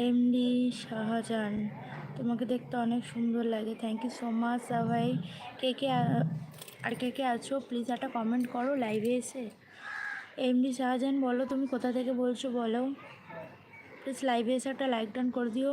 MD Shahjahan তোমাকে দেখতে অনেক সুন্দর লাগে। থ্যাংক ইউ সো মাচ ভাই কে কে, আর কে কে আছো প্লিজ একটা কমেন্ট করো লাইভে এসে। এমডি শাহজাহান বলো তুমি কোথা থেকে বলছো, বলো। প্লিজ লাইভে এসে একটা লাইক ডান করে দিও।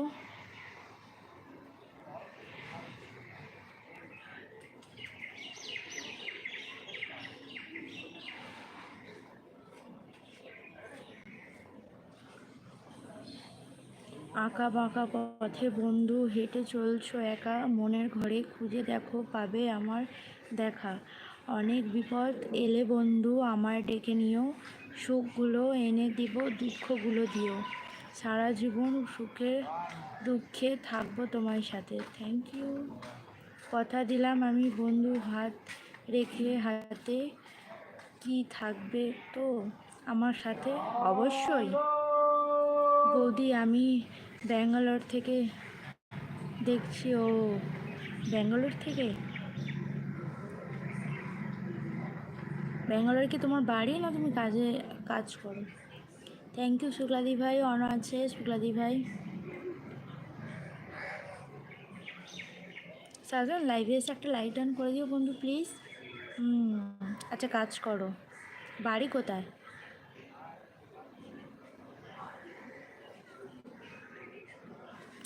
আঁকা বাঁকা পথে, বন্ধু, হেঁটে চলছো একা, মনের ঘরে খুঁজে দেখো, পাবে আমার দেখা। অনেক বিপদ এলে বন্ধু আমার ডেকে নিও, সুখগুলো এনে দিব, দুঃখগুলো দিও। সারা জীবন সুখে, দুঃখে থাকব তোমার সাথে। থ্যাংক ইউ কথা দিলাম আমি বন্ধু হাত রেখে, হাতে কি থাকবে তো আমার সাথে? অবশ্যই। বৌদি, আমি ব্যাঙ্গালোর থেকে দেখছি ও। ব্যাঙ্গালোর থেকে? ব্যাঙ্গালোর কি তোমার বাড়ি না তুমি কাজে, কাজ করো? থ্যাংক ইউ শুক্লাদি ভাই অন আছে শুক্লাদি ভাই। সাজান লাইভে এসে একটা লাইট ডান করে দিও বন্ধু প্লিজ আচ্ছা কাজ করো। বাড়ি কোথায়?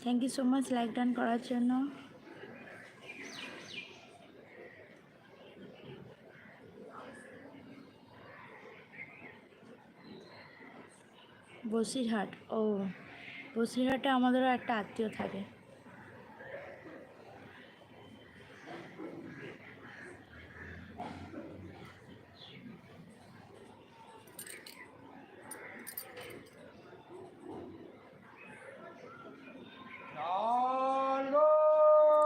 Thank you so much like ডান করার জন্য। বসিরহাট, ও, বসিরহাটে আমাদেরও একটা আত্মীয় থাকে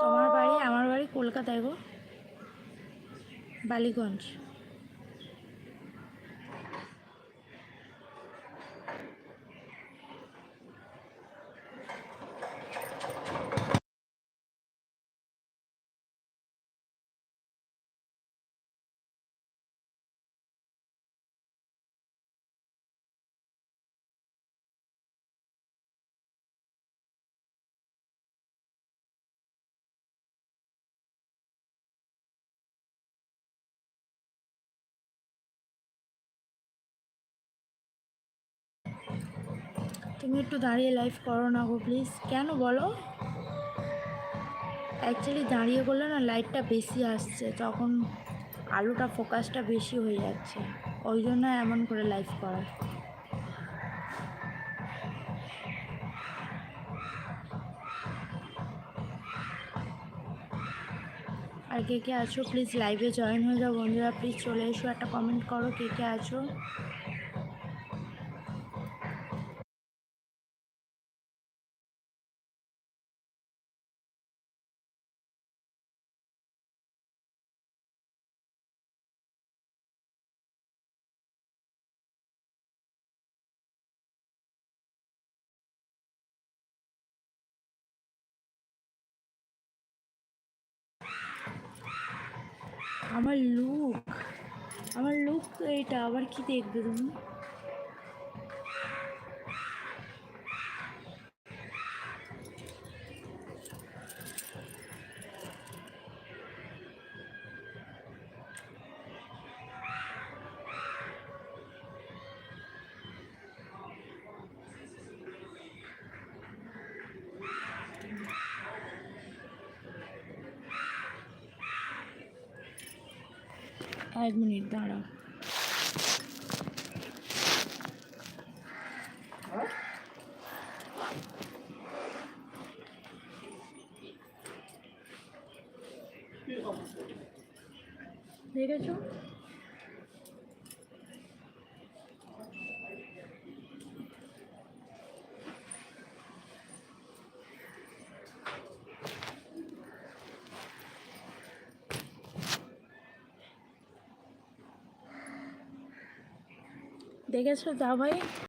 তোমার বাড়ি আমার বাড়ি কলকাতায় গো বালিগঞ্জ। তুমি একটু দাঁড়িয়ে লাইভ করো না গো প্লিজ কেন বলো? অ্যাকচুয়ালি দাঁড়িয়ে করলে না লাইটটা বেশি আসছে, তখন আলুটা ফোকাসটা বেশি হয়ে যাচ্ছে। ওই জন্য এমন করে লাইভ করা। আর কে কে আছো? প্লিজ লাইভে জয়েন হয়ে যাও বন্ধুরা। প্লিজ চলে এসো, একটা কমেন্ট করো কে কে আছো। আমার লুক আমার লুক এটা আবার কি দেখবে তুমি? এক মিনিট দাঁড়াও। দেখেছ? দেখেছ যা ভাই